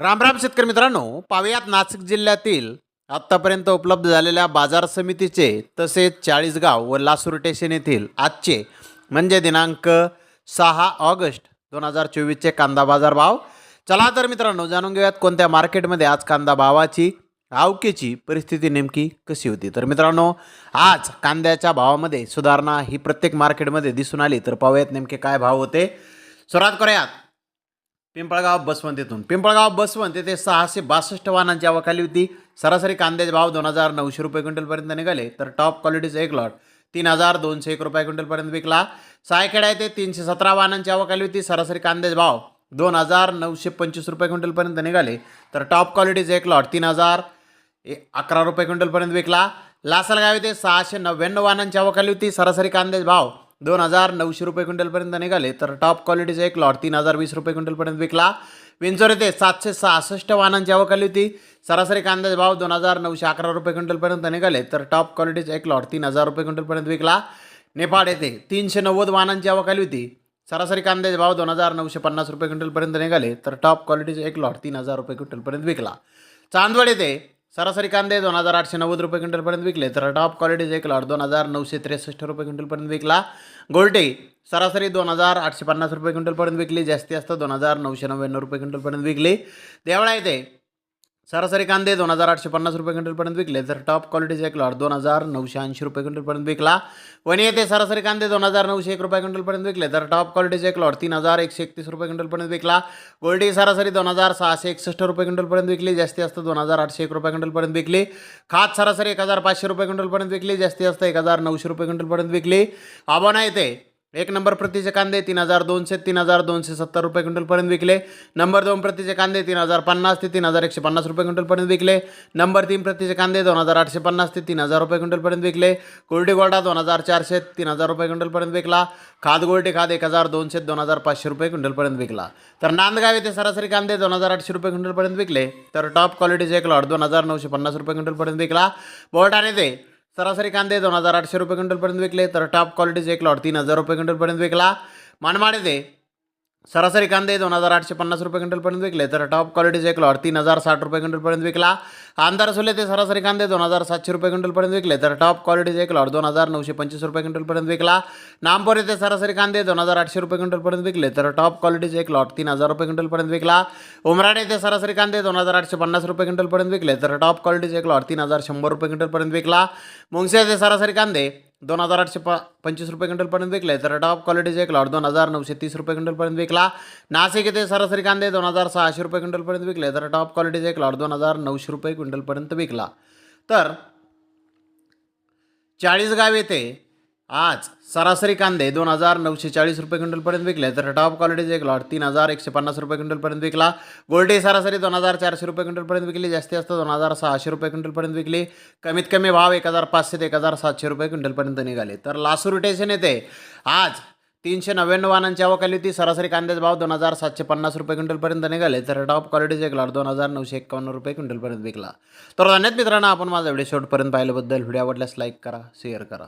रामराम शेतकरी मित्रांनो पावियात नाशिक जिल्ह्यातील आत्तापर्यंत उपलब्ध झालेल्या बाजार समितीचे तसेच चाळीसगाव व लासूर स्टेशन येथील आजचे म्हणजे दिनांक सहा ऑगस्ट दोन हजार चोवीसचे कांदा बाजार भाव. चला तर मित्रांनो जाणून घेऊयात कोणत्या मार्केटमध्ये आज कांदा भावाची आवकेची परिस्थिती नेमकी कशी होती. तर मित्रांनो आज कांद्याच्या भावामध्ये सुधारणा ही प्रत्येक मार्केटमध्ये दिसून आली. तर पाहूयात नेमके काय भाव होते सुरुवात करूयात. पिंपळगाव बसवंत येथून पिंपळगाव बसवंत येथे सहाशे बासष्ट वाहनांची आवकाली होती. सरासरी कांद्याचे भाव दोन हजार नऊशे रुपये क्विंटलपर्यंत निघाले. तर टॉप क्वालिटीचा एक लॉट तीन हजार दोनशे एक रुपये क्विंटलपर्यंत विकला. सायखेडा येथे तीनशे सतरा वाहनांची आवकली होती. सरासरी कांद्याचे भाव दोन हजार नऊशे पंचवीस रुपये क्विंटलपर्यंत निघाले. तर टॉप क्वालिटीचा एक लॉट तीन हजार ए- अकरा रुपये क्विंटलपर्यंत विकला. लासलगाव येथे सहाशे नव्याण्णव वाहनांची आवक होती. सरासरी कांद्याचे भाव दोन हजार नऊशे रुपये क्विंटलपर्यंत निघाले तर टॉप क्वालिटीचा एक लॉट तीन हजार वीस रुपये क्विंटलपर्यंत विकला. विंचोर येथे सातशे सहासष्ट वाहनांची आवक आली होती. सरासरी कांद्याचे भाव दोन हजार नऊशे अकरा रुपये क्विंटलपर्यंत निघाले तर टॉप क्वालिटीचा एक लॉट तीन हजार रुपये क्विंटलपर्यंत विकला. नेपाळ येथे तीनशे नव्वद वाहनांची आवक आली होती. सरासरी कांद्याचे भाव दोन हजार नऊशे पन्नास रुपये क्विंटलपर्यंत निघाले तर टॉप क्वालिटीचा एक लॉट तीन हजार रुपये क्विंटलपर्यंत विकला. चांदवड येथे सरासरी कांदे दोन हजार आठशे नव्वद रुपये क्विंटलपर्यंत विकले तर टॉप क्वालिटीचे एक लॉट दोन हजार नऊशे त्रेसष्ट रुपये क्विंटलपर्यंत विकला. गोल्टे सरासरी दोन हजार आठशे पन्नास रुपये क्विंटलपर्यंत विकली जास्ती जास्त दोन हजार नऊशे नव्याण्णव रुपये क्विंटलपर्यंत विकली. देवळा येते सरासरी कांदे दोन हजार आठशे पन्नास रुपये क्विंटलपर्यंत विकले. तर टॉप क्वालिटीचे एक लॉट दोन हजार नऊशे ऐंशी रुपये क्विंटलपर्यंत विकला. वणी येथे सरासरी कांदे दोन हजार नऊशे एक रुपये क्विंटलपर्यंत विकले. तर टॉप क्वालिटीचे एक लॉट तीन हजार एकशे एकतीस रुपये क्विंटलपर्यंत विकला. गोल्डी सरासरी दोन हजार सहाशे एकसष्ट रुपये क्विंटलपर्यंत विकली. जास्ती जास्त दोन हजार आठशे एक रुपये क्विंटलपर्यंत विकली. खात सरासरी एक हजार पाचशे रुपये क्विंटलपर्यंत विकली. जास्ती जास्त एक हजार नऊशे रुपये क्विंटलपर्यंत विकली. आबोना येथे एक नंबर प्रतीचे कांदे तीन हजार दोनशे तीन हजार दोनशे सत्तर रुपये क्विंटलपर्यंत विकले. नंबर दोन प्रतीचे कांदे तीन हजार पन्नास ते तीन हजार एकशे पन्नास रुपये क्विंटलपर्यंत विकले. नंबर तीन प्रतीचे कांदे दोन हजार आठशे पन्नास ते तीन हजार रुपये क्विंटलपर्यंत विकले. कोरडी गोल्डा दोन हजार चारशे तीन हजार रुपये क्विंटलपर्यंत विकला. खाद गोल्टी खाद एक हजार दोनशे दोन हजार पाचशे रुपये क्विंटलपर्यंत विकला. तर नांदगाव येथे सरासरी कांदे दोन हजार आठशे रुपये क्विंटलपर्यंत विकले. तर टॉप क्वालिटीचे एक लॉट दोन हजार नऊशे पन्नास रुपये क्विंटलपर्यंत विकला. बोर्डाने ते सरासरी कांदे दोन हजार आठशे रुपये क्विंटलपर्यंत विकले. तर टॉप क्वालिटीचे एक लॉट तीन हजार रुपये क्विंटलपर्यंत विकला. मानमाड येथे सरासरी कांदे दोन हजार आठशे पन्नास रुपये क्विंटलपर्यंत विकले. तर टॉप क्वालिटीचे एक लॉट तीन हजार साठ रुपये क्विंटलपर्यंत विकला. आमदार सोले ते सरासरी कांदे दोन हजार सातशे रुपये क्विंटलपर्यंत विकले. तर टॉप क्वालिटीचे एक लॉट दोन हजार नऊशे पंचवीस रुपये क्विंटलपर्यंत विकला. नामपूर येथे सरासरी कांदे दोन हजार आठशे रुपये क्विंटलपर्यंत विकले. तर टॉप क्वालिटीचे एक लॉट तीन हजार रुपये क्विंटलपर्यंत विकला. उमराड येथे सरासरी कांदे दोन हजार आठशे पन्नास रुपये क्विंटलपर्यंत विकले. तर टॉप क्वालिटीचे एक लॉट तीन हजार शंभर रुपये क्विंटलपर्यंत विकला. मुंगसे येथे सरासरी कांदे दोन हजार आठशे प पंचवीस रुपये क्विंटलपर्यंत विकले. तर टॉप क्वालिटीचा एक लॉट दोन हजार नऊशे तीस रुपये क्विंटलपर्यंत विकला. नाशिक येथे सरासरी कांदे दोन हजार सहाशे रुपये क्विंटलपर्यंत विकले. तर टॉप क्वालिटीचा एक लॉट दोन हजार नऊशे रुपये क्विंटलपर्यंत विकला. तर चाळीसगाव येथे आज सरासरी कांदे दोन हजार नऊशे चाळीस रुपये क्विंटलपर्यंत विकले तर टॉप क्वालिटीचे एक लॉट तीन हजार एकशे पन्नास रुपये क्विंटलपर्यंत विकला. गोल्डे सरासरी दोन हजार चारशे रुपये क्विंटलपर्यंत विकली जास्ती जास्त दोन हजार सहाशे रुपये क्विंटलपर्यंत विकली. कमीत कमी भाव एक हजार पाचशे ते एक हजार सातशे रुपये क्विंटलपर्यंत निघाले. तर लासूर स्टेशन येते. आज तीनशे नव्याण्णव वाहनांची आवक होती. सरासरी कांद्याचा भाव दोन हजार सातशे पन्नास रुपये क्विंटलपर्यंत निघाले तर टॉप क्वालिटीचे एक लॉट दोन हजार नऊशे एकावन्न रुपये क्विंटलपर्यंत विकला. तर धन्यवाद मित्रांनो आपण माझा व्हिडिओ शेवटपर्यंत पाहिल्याबद्दल. व्हिडिओ आवडल्यास लाईक करा शेअर करा.